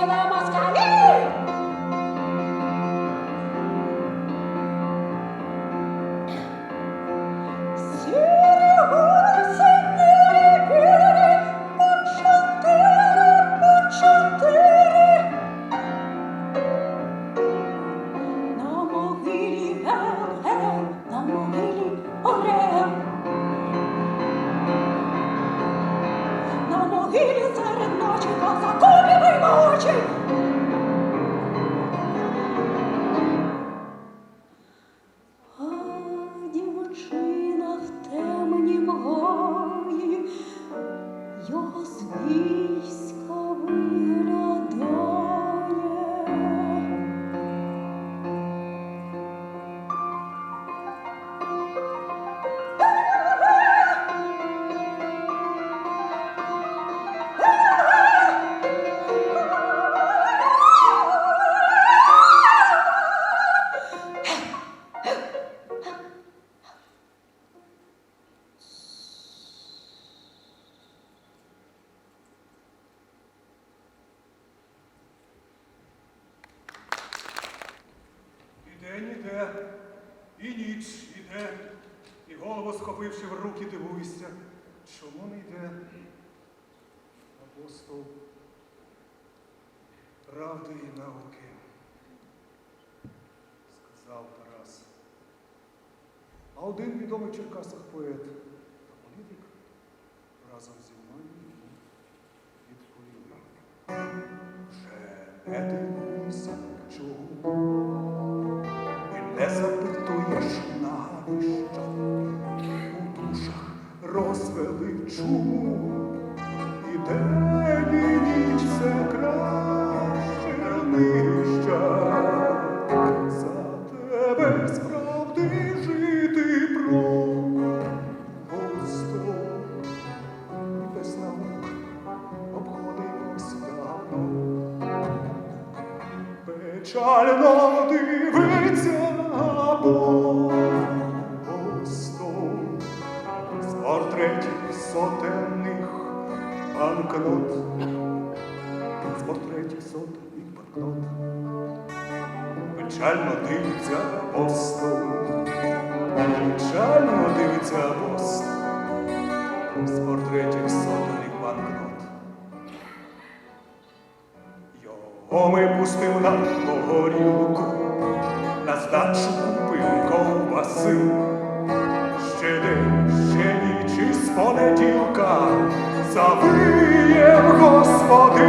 Selam Askeri. Іде, і ніч іде, і голову схопивши в руки, дивуйся, чому не йде апостол правди і науки, сказав Тарас. А один відомий в Черкасах поет та політик разом зі мною йому відповів. Вже не дивуйся, чому Печально дивиться апостол з портретів сотенних банкнот, з портретів сотенних банкнот. Печально дивиться апостол, печально дивиться апостол з портретів сотенних Його ми пустив на горілку, на здачу купив ковбаси. Ще день, ще ніч із понеділка завиєм, Господи,